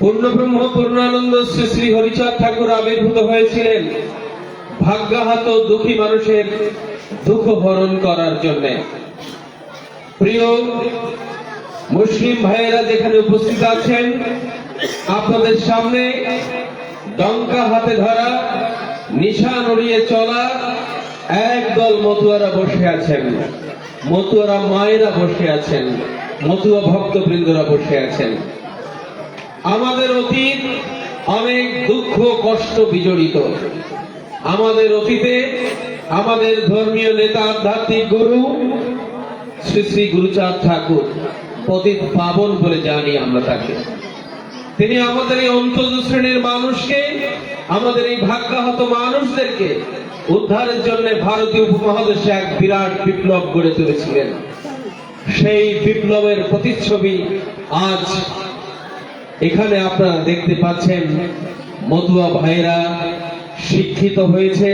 পূর্ণব্রহ্ম পূর্ণানন্দ শ্রী শ্রী হরিচাঁদ ঠাকুর আবির্ভূত হয়েছিলেন ভাগ্যাহত দুঃখী মানুষের দুঃখ হরণ করার জন্য। প্রিয় মুসলিম ভাইয়েরা যেখানে উপস্থিত আছেন, আপনাদের সামনে ডঙ্কা হাতে ধরা নিশা নড়িয়ে চলা একদল মতুয়ারা বসে আছেন। মতুয়ারা মায়েরা বসে আছেন, মতুয়া ভক্তবৃন্দরা বসে আছেন। আমাদের অতীত অনেক দুঃখ, কষ্ট বিজড়িত। আমাদের অতীতে আমাদের ধর্মীয় নেতা, আধ্যাত্মিক গুরু শ্রী শ্রী গুরুচাঁদ ঠাকুর, পতিত পাবন বলে জানি আমরা তাকে। তিনি আমাদের এই অন্তত শ্রেণির মানুষকে, আমাদের এই ভাগ্যাহত মানুষদেরকে উদ্ধারের জন্য ভারতীয় উপমহাদেশে এক বিরাট বিপ্লব গড়ে তুলেছিলেন। সেই বিপ্লবের প্রতিচ্ছবি আজ এখানে আপনারা দেখতে পাচ্ছেন মতুয়া ভাইরা শিক্ষিত হয়েছে,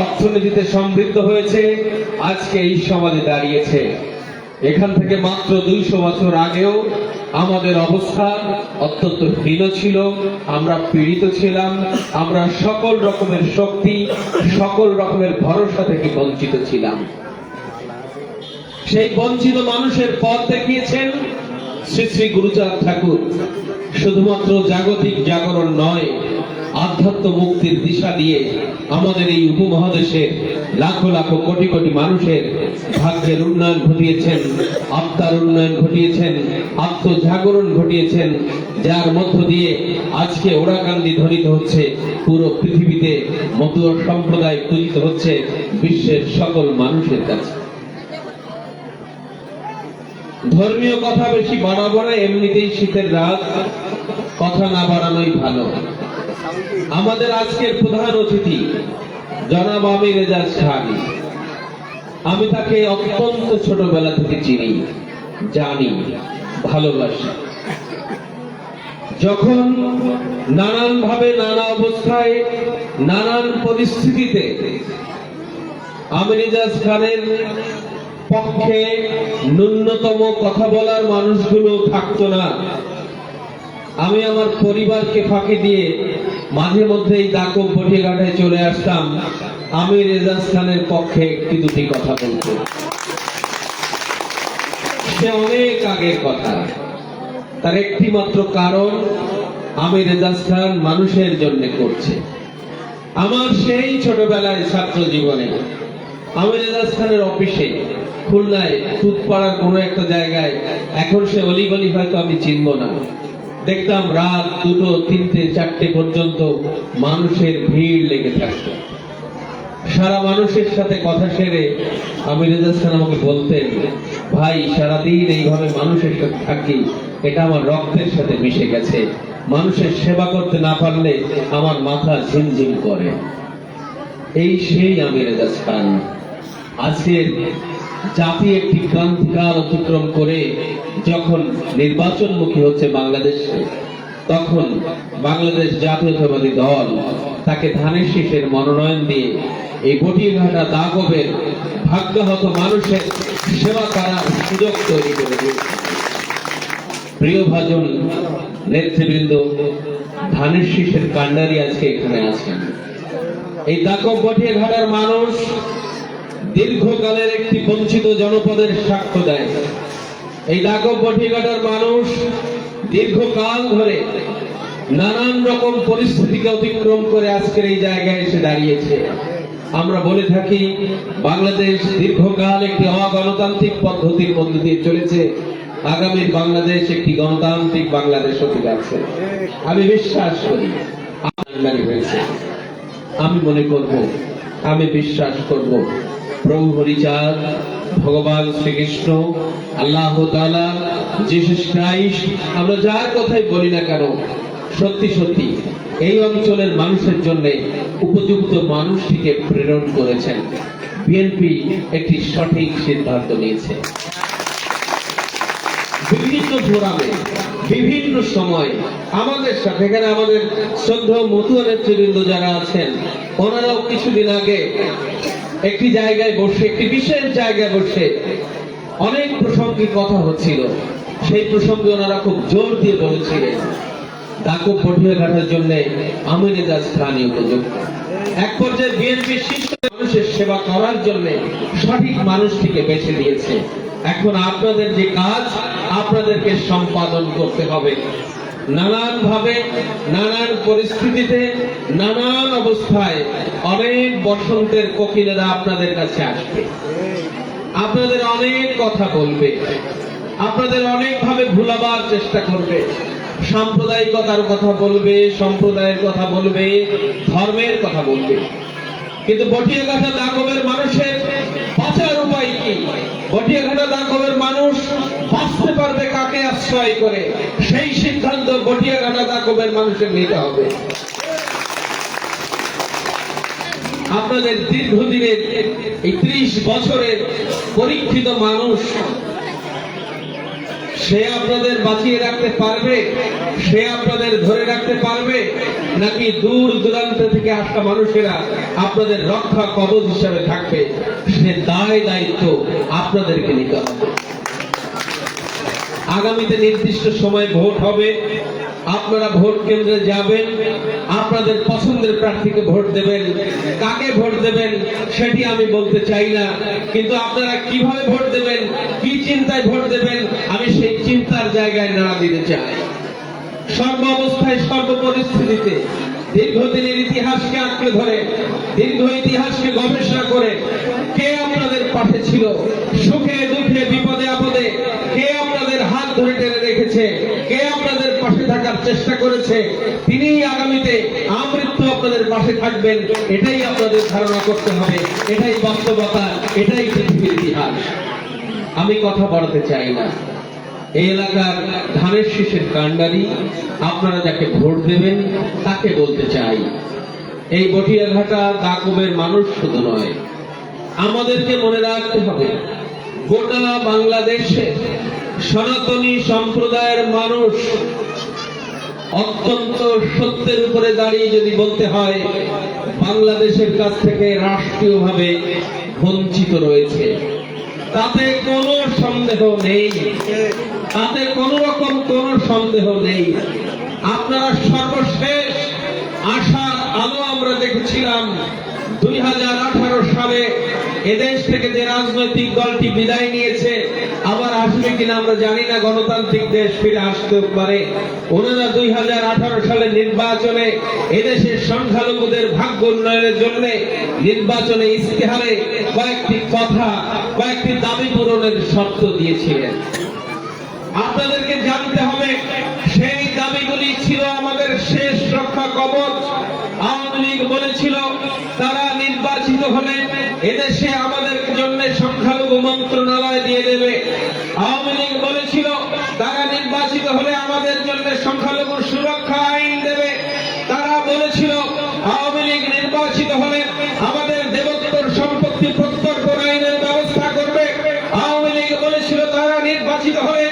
অর্থনীতিতে সমৃদ্ধ হয়েছে, আজকে এই সমাজে দাঁড়িয়েছে। এখান থেকে মাত্র দুইশো বছর আগেও আমাদের অবস্থা অত্যন্ত হীন ছিল, আমরা পীড়িত ছিলাম, আমরা সকল রকমের শক্তি, সকল রকমের ভরসা থেকে বঞ্চিত ছিলাম। সেই বঞ্চিত মানুষের পথ দেখিয়েছেন শ্রী শ্রী গুরুচাঁদ ঠাকুর। শুধুমাত্র জাগতিক জাগরণ নয়, আধ্যাত্ম মুক্তির দিশা দিয়ে আমাদের এই উপমহাদেশের লাখো লাখো কোটি কোটি মানুষের ভাগ্যের উন্নয়ন ঘটিয়েছেন, আত্মার উন্নয়ন ঘটিয়েছেন, আত্মজাগরণ ঘটিয়েছেন, যার মধ্য দিয়ে আজকে ওরাকান্দি ধ্বনিত হচ্ছে, পুরো পৃথিবীতে মতুয়া সম্প্রদায় পূজিত হচ্ছে বিশ্বের সকল মানুষের কাছে। ধর্মীয় কথা বেশি বাড়াবো না, এমনিতেই শীতের রাত। কথা না বাড়ানোই ভালো। আমাদের আজকের প্রধান অতিথি, জনাব আমির রেজাজ খান আমি তাকে অত্যন্ত ছোটবেলা থেকে চিনি, জানি, ভালোবাসি। যখন নানান ভাবে নানা অবস্থায়, নানান পরিস্থিতিতে আমির রেজাজ খানের পক্ষে ন্যূনতম কথা বলার মানুষগুলো থাকতো না। আমি আমার পরিবারকে ফাঁকি দিয়ে মাঝে মধ্যেই দাকব বটিয়ে ঘাটায় চলে আসতাম। আমি রেজাজ খানের পক্ষে একটি দুটি কথা বলতে সে অনেক আগের কথা। তার একটি মাত্র কারণ, আমি রেজাজ খান মানুষের জন্য করছে। আমার সেই ছোটবেলায় ছাত্র জীবনে আমি রেজাজ খানের অফিসে খুলনায় তুতপাড়ার কোনো একটা জায়গায়, এখন সে অলিগলি হয়তো আমি চিনব না। দেখতাম রাত দুটো, তিনটে, চারটে পর্যন্ত মানুষের ভিড় লেগে থাকতো। সারা মানুষের সাথে কথা সেরে আমি রেজাজ খান আমাকে বলতেন, ভাই, সারাদিন এইভাবে মানুষের সাথে থাকি, এটা আমার রক্তের সাথে মিশে গেছে। মানুষের সেবা করতে না পারলে আমার মাথা ঝিমঝিম করে। এই সেই আমি রেজাজ খান আজকের জাতি একটি ক্রান্তিকাল অতিক্রম করে যখন নির্বাচনমুখী হচ্ছে বাংলাদেশে, তখন বাংলাদেশ জাতীয়তাবাদী দল তাকে ধানের শীষের মনোনয়ন দিয়ে এই বটিঘাটা দাগবের ভাগ্যহত মানুষের সেবা করার সুযোগ তৈরি করে প্রিয় ভাজন, নেতৃবৃন্দ, ধানের শীষের কান্ডারি আজকে এখানে আছেন। এই দাকব বটিয়াঘাটার মানুষ দীর্ঘকালের একটি বঞ্চিত জনপদের সাক্ষ্য দেয়। এই দাকব বটিয়াঘাটার মানুষ দীর্ঘকাল ধরে নানান রকম পরিস্থিতিকে অতিক্রম করে আজকের এই জায়গায় এসে দাঁড়িয়েছে। আমরা বলে থাকি, বাংলাদেশ দীর্ঘকাল একটি অগণতান্ত্রিক পদ্ধতির মধ্য দিয়ে চলেছে। আগামী বাংলাদেশ একটি গণতান্ত্রিক বাংলাদেশ হতে যাচ্ছে। আমি বিশ্বাস করি হয়েছে। আমি মনে করব, আমি বিশ্বাস করব। হরিচাঁদ ভগবান শ্রীকৃষ্ণ, আল্লাহ তাআলা জিসাস ক্রাইস্ট আমরা যার কথাই বলি না কেন, সত্যি সত্যি, এই অঞ্চলের মানুষের জন্য উপযুক্ত মানুষটিকে প্রেরণ করেছেন। বিএনপি একটি সঠিক সিদ্ধান্ত নিয়েছে। বিভিন্ন ফোরামে, বিভিন্ন সময় আমাদের সাথে, এখানে আমাদের শ্রদ্ধা মতুয়া নেতৃবৃন্দ যারা আছেন, ওনারাও কিছুদিন আগে একটি জায়গায় বসে, একটি বিশেষ জায়গায় বসে অনেক প্রসঙ্গে কথা হচ্ছিল। সেই প্রসঙ্গে ওনারা খুব জোর দিয়ে বলেছিলেন তাকে পটিয়ে ঘাটার জন্য আমিরেজা স্থানীয় উপযুক্ত এক পর্যায়ে বিএনপি শীর্ষ মানুষের সেবা করার জন্য সঠিক মানুষটিকে বেছে দিয়েছে এখন আপনাদের যে কাজ, আপনাদেরকে সম্পাদন করতে হবে। নানান ভাবে নানান পরিস্থিতিতে, নানান অবস্থায় অনেক বসন্তের কোকিলেরা আপনাদের কাছে আসবে। আপনাদের অনেক কথা বলবে। আপনাদের অনেক ভাবে ভুলাবার চেষ্টা করবে। সাম্প্রদায়িকতার কথা বলবে, সম্প্রদায়ের কথা বলবে, ধর্মের কথা বলবে। কিন্তু বটিয়াঘাটা দাগবের মানুষের বাঁচার উপায় কি? বটিয়াঘাটা দাগবের মানুষ বাঁচতে পারবে কাকে আশ্রয় করে? সেই সিদ্ধান্ত বটিয়াঘাটা দাগবের মানুষের নিতে হবে। আপনাদের দীর্ঘদিনের এই ত্রিশ বছরের পরীক্ষিত মানুষ, সে আপনাদের বাঁচিয়ে রাখতে পারবে? সে আপনাদের ধরে রাখতে পারবে? নাকি দূর দূরান্ত থেকে আসা মানুষেরা আপনাদের রক্ষা কবচ হিসাবে থাকবে? সে দায় দায়িত্ব আপনাদেরকে নিতে হবে। আগামীতে নির্দিষ্ট সময় ভোট হবে। আপনারা ভোট কেন্দ্রে যাবেন, আপনাদের পছন্দের প্রার্থীকে ভোট দেবেন। কাকে ভোট দেবেন সেটি আমি বলতে চাই না, কিন্তু আপনারা কীভাবে ভোট দেবেন, কি চিন্তায় ভোট দেবেন, আমি সেই চিন্তার জায়গায় নাড়া দিতে চাই। সর্ব অবস্থায়, সর্ব পরিস্থিতিতে, দীর্ঘদিনের ইতিহাসকে আঁকড়ে ধরে, দীর্ঘ ইতিহাসকে গবেষণা করে কে আপনাদের পাশে ছিল সুখে দুঃখে বিপদে আপদে কে আপনাদের হাত ধরে টেনে রেখেছে কে আপনাদের পাশে থাকার চেষ্টা করেছে, তিনিই আগামীতে আমৃত্যু আপনাদের পাশে থাকবেন, এটাই আপনাদের ধারণা করতে হবে, এটাই বাস্তবতা, এটাই পৃথিবীর ইতিহাস। আমি কথা বাড়াতে চাই না। এই এলাকার ধানের শীষের কাণ্ডারি, আপনারা যাকে ভোট দেবেন, তাকে বলতে চাই। এই বটিয়াঘাটা দাকুবের মানুষ শুধু নয়, আমাদেরকে মনে রাখতে হবে, গোটা বাংলাদেশে সনাতনী সম্প্রদায়ের মানুষ অত্যন্ত সত্যের উপরে দাঁড়িয়ে যদি বলতে হয়, বাংলাদেশের কাছ থেকে রাষ্ট্রীয়ভাবে বঞ্চিত রয়েছে। তাতে কোনো সন্দেহ নেই। তাতে কোন রকম কোন সন্দেহ নেই। আপনারা সর্বশেষ আশার আলো আমরা দেখেছিলাম দুই হাজার আঠারো সালে এদেশ থেকে যে রাজনৈতিক দলটি বিদায় নিয়েছে, আবার আসবে কিনা আমরা জানি না, গণতান্ত্রিক দেশ ফিরে আসতে পারে। ওনারা দুই হাজার আঠারো সালে নির্বাচনে এদেশের সংখ্যালঘুদের ভাগ্য উন্নয়নের জন্য নির্বাচনে ইস্তেহারে কয়েকটি কথা, কয়েকটি দাবি পূরণের শর্ত দিয়েছিলেন। আপনাদেরকে জানতে হবে, সেই দাবিগুলি ছিল আমাদের শেষ রক্ষা কবচ। আওয়ামী লীগ বলেছিল, তারা হলে এদেশে আমাদের জন্য সংখ্যালঘু মন্ত্রণালয় দিয়ে দেবে। আওয়ামী লীগ বলেছিল, তারা নির্বাচিত হলে আমাদের জন্য সংখ্যালঘু সুরক্ষা আইন দেবে। তারা বলেছিল, আওয়ামী লীগ নির্বাচিত হলে আমাদের দেবোত্তর সম্পত্তি প্রত্যর্পণ আইনের ব্যবস্থা করবে। আওয়ামী লীগ বলেছিল, তারা নির্বাচিত হলে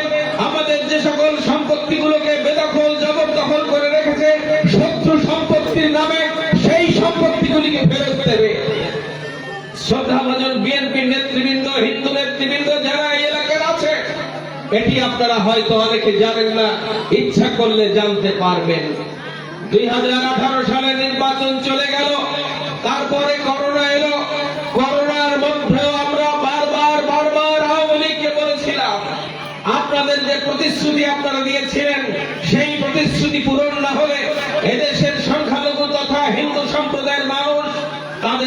আমাদের যে সকল সম্পত্তিগুলোকে বেদখল, জবরদখল করে রেখেছে, শত্রু সম্পত্তির নামে সেই সম্পত্তিগুলিকে ফেরত দেবে। শ্রদ্ধাভাজন নেতৃবৃন্দ, হিন্দু নেতৃবৃন্দ যারা এই এলাকার আছে, এটি আপনারা হয়তো অনেকে জানেন না, ইচ্ছা করলে জানতে পারবেন। দুই হাজার আঠারো সালে নির্বাচন চলে গেল, তারপরে করোনা এলো, করোনার মধ্যেও আমরা বারবার বারবার আওয়ামী লীগকে বলেছিলাম, আপনাদের যে প্রতিশ্রুতি আপনারা দিয়েছিলেন, সেই প্রতিশ্রুতি পূরণ না হলে এদেশের সংখ্যালঘু তথা হিন্দু সম্প্রদায়ের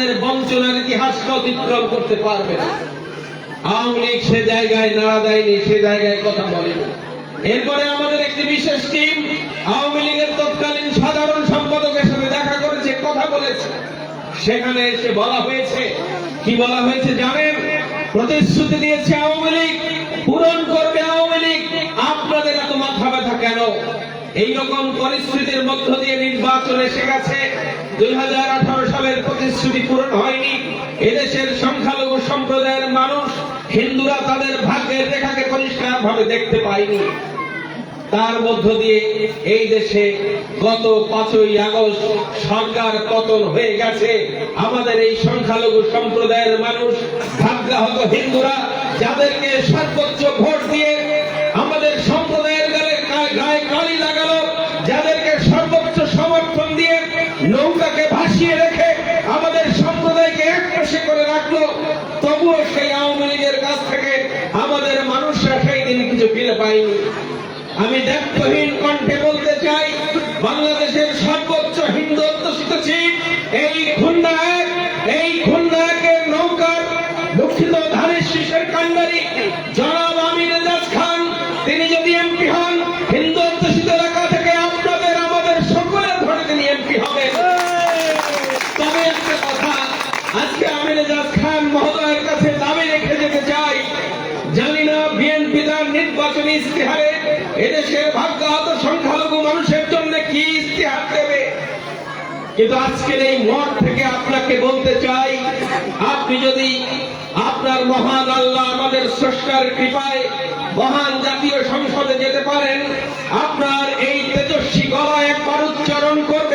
তাদের বঞ্চনার ইতিহাসকে অতিক্রম করতে পারবে না। আওয়ামী লীগ সে জায়গায় নাড়া দেয়নি, সে জায়গায় কথা বলেনি। এরপরে আমাদের একটি বিশেষ টিম, আওয়ামী লীগের তৎকালীন সাধারণ সম্পাদকের সাথে দেখা করেছে, কথা বলেছে। সেখানে এসে বলা হয়েছে, কি বলা হয়েছে জানেন? প্রতিশ্রুতি দিয়েছে আওয়ামী লীগ, পূরণ করবে আওয়ামী লীগ। আপনাদের এত মাথা ব্যথা কেন? এইরকম পরিস্থিতির মধ্য দিয়ে নির্বাচন এসে গেছে। দুই হাজার আঠারো সালের প্রতিশ্রুতি পূরণ হয়নি। এদেশের সংখ্যালঘু সম্প্রদায়ের মানুষ, হিন্দুরা তাদের ভাগ্যের রেখাকে পরিষ্কার ভাবে দেখতে পায়নি। তার মধ্য দিয়ে এই দেশে গত পাঁচই আগস্ট সরকার পতন হয়ে গেছে। আমাদের এই সংখ্যালঘু সম্প্রদায়ের মানুষ, ভাগ্যাহত হিন্দুরা, যাদেরকে সর্বোচ্চ নৌকাকে ভাসিয়ে রেখে আমাদের সম্প্রদায়কে একপাশে করে রাখল, তবুও সেই আওয়ামী লীগের কাছ থেকে আমাদের মানুষরা সেই দিন কিছু ফিরে পায়নি। আমি দেখতে কিন্তু আজকের এই মঠ থেকে আপনাকে বলতে চাই, আপনি যদি আপনার মহান আল্লাহ আমাদের স্রষ্টার কৃপায় মহান জাতীয় সংসদে যেতে পারেন, আপনার এই তেজস্বী গলা একবার উচ্চারণ করবেন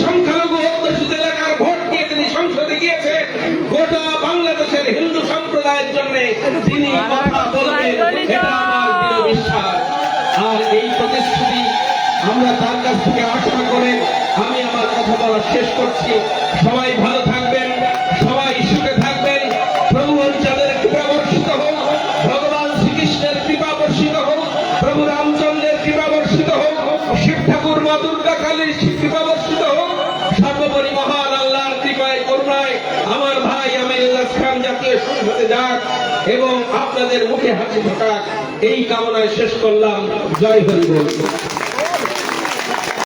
সংখ্যালঘু অধ্যুষিত এলাকার ভোট নিয়ে তিনি সংসদে গিয়েছেন গোটা বাংলাদেশের হিন্দু সম্প্রদায়ের জন্য তিনি কথা বলবেন। আমার তার কাছ থেকে আশা করে আমি আমার কথা বলা শেষ করছি। সবাই ভালো থাকবেন, সবাই সুখে থাকবেন। প্রভু অঞ্চলের কৃপা বর্ষিত হোক, ভগবান শ্রীকৃষ্ণের কৃপা বর্ষিত হোক, প্রভু রামচন্দ্রের কৃপা বর্ষিত হোক, শিব ঠাকুর মা দুর্গা কালীর কৃপা বর্ষিত হোক সর্বোপরি মহান আল্লাহর কৃপায় করুণায় আমার ভাই আমির খান হতে যাক এবং আপনাদের মুখে হাসি থাকাক। এই কামনায় শেষ করলাম। জয় হরি বল